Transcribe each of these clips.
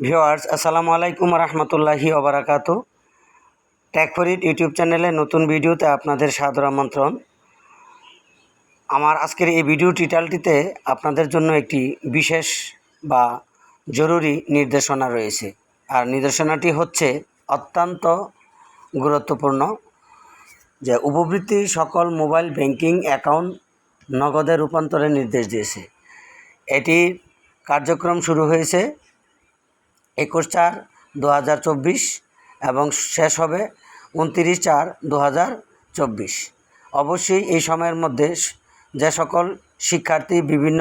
Viewers আসসালামু আলাইকুম রহমতুল্লাহি ওবরাকাত ট্যাকফরিড ইউটিউব চ্যানেলে নতুন ভিডিওতে আপনাদের সাদর আমন্ত্রণ। আমার আজকের এই ভিডিও টিটালটিতে আপনাদের জন্য একটি বিশেষ বা জরুরি নির্দেশনা রয়েছে। আর নির্দেশনাটি হচ্ছে অত্যন্ত গুরুত্বপূর্ণ যে উপবৃত্তি সকল মোবাইল ব্যাংকিং অ্যাকাউন্ট নগদে রূপান্তরের নির্দেশ দিয়েছে। এটির কার্যক্রম শুরু হয়েছে একুশ চার দু এবং শেষ হবে উনতিরিশ চার দু অবশ্যই এই সময়ের মধ্যে যে সকল শিক্ষার্থী বিভিন্ন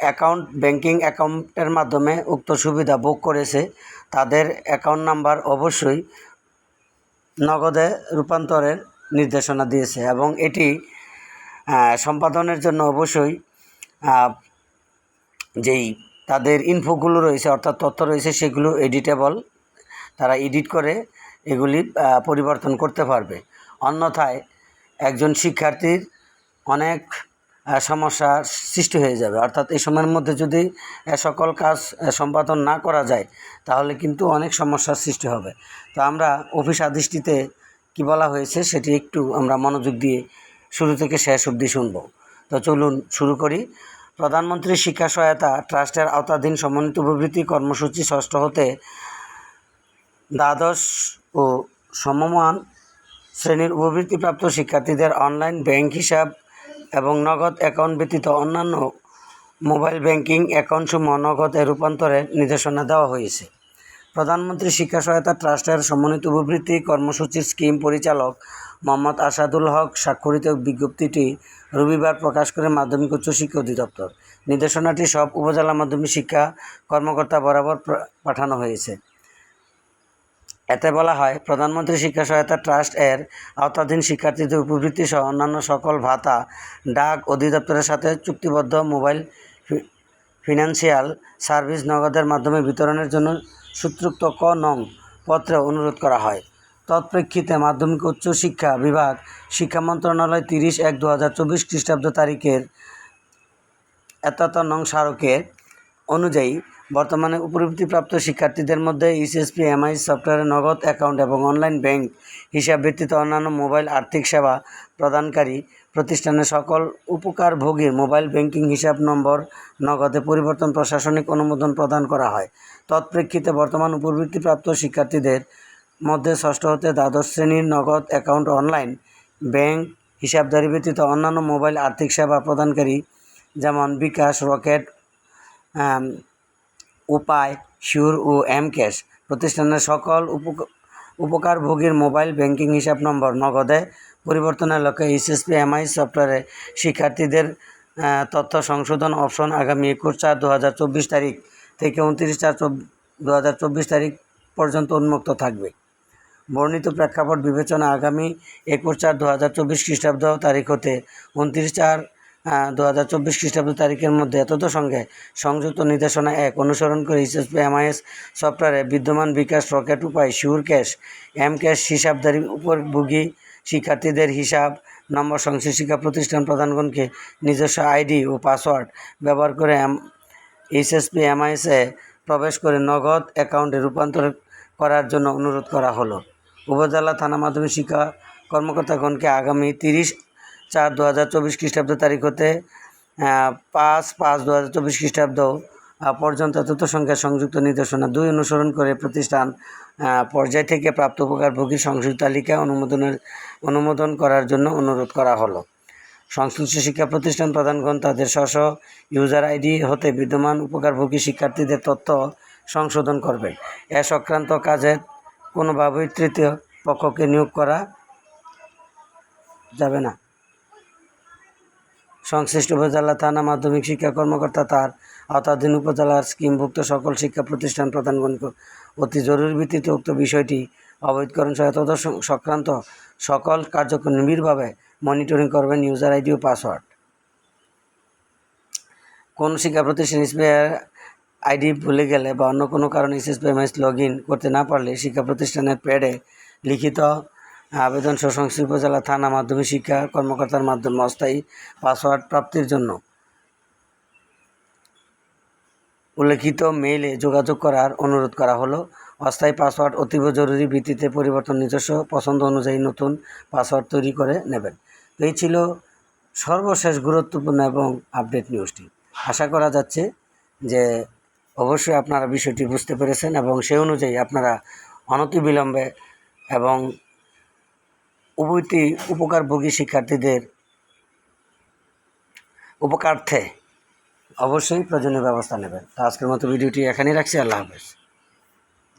অ্যাকাউন্ট, ব্যাংকিং অ্যাকাউন্টের মাধ্যমে উক্ত সুবিধা ভোগ করেছে, তাদের অ্যাকাউন্ট নাম্বার অবশ্যই নগদে রূপান্তরের নির্দেশনা দিয়েছে এবং এটি সম্পাদনের জন্য অবশ্যই যেই তাদের ইনফোগুলো রয়েছে অর্থাৎ তথ্য রয়েছে সেগুলো এডিটেবল তারা এডিট করে এগুলি পরিবর্তন করতে পারবে। অন্যথায় একজন শিক্ষার্থীর অনেক আহ, সমস্যার সৃষ্টি হয়ে যাবে। অর্থাৎ এই সময়ের মধ্যে যদি সকল কাজ সম্পাদন না করা যায় তাহলে কিন্তু অনেক সমস্যার সৃষ্টি হবে। তো আমরা অফিস আদিষ্টিতে কি বলা হয়েছে সেটি একটু আমরা মনোযোগ দিয়ে শুরু থেকে শেষ অবধি শুনব। তো চলুন শুরু করি। প্রধানমন্ত্রী শিক্ষা সহায়তা ট্রাস্টের আওতাধীন সমন্বিত প্রবৃত্তি কর্মসূচি ষষ্ঠ হতে দ্বাদশ ও সমমান শ্রেণির উপবৃত্তিপ্রাপ্ত শিক্ষার্থীদের অনলাইন ব্যাংক হিসাব এবং নগদ অ্যাকাউন্ট ব্যতীত অন্যান্য মোবাইল ব্যাংকিং অ্যাকাউন্টসমূহ নগদে রূপান্তরের নির্দেশনা দেওয়া হয়েছে। প্রধানমন্ত্রী শিক্ষা সহায়তা ট্রাস্টের সমন্বিত উপবৃত্তি কর্মসূচির স্কিম পরিচালক মোহাম্মদ আসাদুল হক স্বাক্ষরিত বিজ্ঞপ্তিটি রবিবার প্রকাশ করে মাধ্যমিক উচ্চশিক্ষা অধিদপ্তর। নির্দেশনাটি সব উপজেলা মাধ্যমিক শিক্ষা কর্মকর্তা বরাবর পাঠানো হয়েছে। এতে বলা হয়, প্রধানমন্ত্রী শিক্ষা সহায়তা ট্রাস্ট এর আওতাধীন শিক্ষার্থীদের উপবৃত্তি সহ অন্যান্য সকল ভাতা ডাক অধিদপ্তরের সাথে চুক্তিবদ্ধ মোবাইল ফিনান্সিয়াল সার্ভিস নগদের মাধ্যমে বিতরণের জন্য সূত্রোক্ত ক নং পত্রে অনুরোধ করা হয়। তৎপ্রেক্ষিতে মাধ্যমিক উচ্চ শিক্ষা বিভাগ শিক্ষা মন্ত্রণালয় তিরিশ এক দু হাজার চব্বিশ খ্রিস্টাব্দ তারিখের এতত নং স্মারকের অনুযায়ী বর্তমানে উপবৃত্তিপ্রাপ্ত শিক্ষার্থীদের মধ্যে ইসএসপি এমআই সফটওয়্যারের নগদ অ্যাকাউন্ট এবং অনলাইন ব্যাংক হিসাব ভিত্তিতে অন্যান্য মোবাইল আর্থিক সেবা প্রদানকারী প্রতিষ্ঠানের সকল উপকারভোগীর মোবাইল ব্যাংকিং হিসাব নম্বর, নগদে পরিবর্তন প্রশাসনিক অনুমোদন প্রদান করা হয়। তৎপ্রেক্ষিতে বর্তমান উপবৃত্তিপ্রাপ্ত শিক্ষার্থীদের মধ্যে ষষ্ঠ হতে দ্বাদশ শ্রেণির নগদ অ্যাকাউন্ট অনলাইন, ব্যাংক, হিসাবধারী ব্যতীত অন্যান্য মোবাইল আর্থিক সেবা প্রদানকারী যেমন বিকাশ, রকেট উপায়, শিউর ও এম ক্যাশ প্রতিষ্ঠানের সকল উপক- উপকারভোগীর মোবাইল ব্যাংকিং হিসাব নম্বর, নগদে পরিবর্তনের লক্ষ্যে এইচএসপি, এমআই সফটওয়্যারে শিক্ষার্থীদের তথ্য সংশোধন অপশন আগামী একুশ চার দু হাজার চব্বিশ তারিখ থেকে উনত্রিশ চার দু হাজার চব্বিশ তারিখ পর্যন্ত উন্মুক্ত থাকবে। বর্ণিত প্রেক্ষাপট বিবেচনা আগামী একুশ চার দু হাজার চব্বিশ খ্রিস্টাব্দ তারিখ হতে উনত্রিশ চার দু হাজার চব্বিশ খ্রিস্টাব্দ তারিখের মধ্যে এতদ সঙ্গে সংযুক্ত নির্দেশনা এক অনুসরণ করে এইচএসপি এমআইএস সফটওয়্যারে বিদ্যমান bKash Rocket Upay sure cash, M cash হিসাবধারী উপভোগী শিক্ষার্থীদের হিসাব, নম্বর সংশ্লিষ্ট শিক্ষা প্রতিষ্ঠান প্রধানগণকে নিজস্ব আইডি ও পাসওয়ার্ড ব্যবহার করে এম এইচএসপি এমআইএসে প্রবেশ করে নগদ অ্যাকাউন্টে রূপান্তর করার জন্য অনুরোধ করা হলো। উপজেলা থানা মাধ্যমিক শিক্ষা কর্মকর্তাগণকে আগামী তিরিশ চার দু হাজার চব্বিশ খ্রিস্টাব্দ তারিখ হতে পাঁচ পাঁচ দু হাজার চব্বিশ খ্রিস্টাব্দ পর্যন্ত তথ্য সংখ্যা সংযুক্ত নির্দেশনা দুই অনুসরণ করে প্রতিষ্ঠান পর্যায় থেকে প্রাপ্ত উপকারভোগীর সংশ্লিষ্ট তালিকা অনুমোদনের, অনুমোদন করার জন্য অনুরোধ করা হলো। সংশ্লিষ্ট শিক্ষা প্রতিষ্ঠান প্রধানগণ তাদের স্ব ইউজার আইডি হতে বিদ্যমান উপকারভোগী শিক্ষার্থীদের তথ্য সংশোধন করবেন এ সংক্রান্ত কাজে কোনোভাবেই তৃতীয় পক্ষকে নিয়োগ করা যাবে না। সংশ্লিষ্ট উপজেলা থানা মাধ্যমিক শিক্ষা কর্মকর্তা তার আওতাধীন উপজেলার স্কিমভুক্ত সকল শিক্ষা প্রতিষ্ঠান প্রদানগণকে অতি জরুরি ভিত্তিতে উক্ত বিষয়টি অবৈধকরণ সহায়তা সংক্রান্ত সকল কার্যক্রম নিবিড়ভাবে মনিটরিং করবেন ইউজার আইডি ও পাসওয়ার্ড। কোন শিক্ষা প্রতিষ্ঠান এসবিআই আইডি ভুলে গেলে বা অন্য কোনো কারণে এসএসপিএমএস লগ ইন করতে না পারলে শিক্ষা প্রতিষ্ঠানের প্যাডে লিখিত আবেদন সংশ্লিষ্ট উপজেলা থানা মাধ্যমিক শিক্ষা কর্মকর্তার মাধ্যমে অস্থায়ী পাসওয়ার্ড প্রাপ্তির জন্য উল্লেখিত মেইলে যোগাযোগ করার অনুরোধ করা হলো। অস্থায়ী পাসওয়ার্ড অতীব জরুরি ভিত্তিতে পরিবর্তন নিজস্ব পছন্দ অনুযায়ী নতুন পাসওয়ার্ড তৈরি করে নেবেন। এই ছিল সর্বশেষ গুরুত্বপূর্ণ এবং আপডেট নিউজটি। আশা করা যাচ্ছে যে অবশ্যই আপনারা বিষয়টি বুঝতে পেরেছেন এবং সে অনুযায়ী আপনারা অনতিবিলম্বে এবং উভয়টি উপকারভোগী শিক্ষার্থীদের উপকার্থে অবশ্যই প্রয়োজনীয় ব্যবস্থা নেবেন। তো আজকের মতো ভিডিওটি এখানেই রাখছি। আল্লাহ হাফেজ।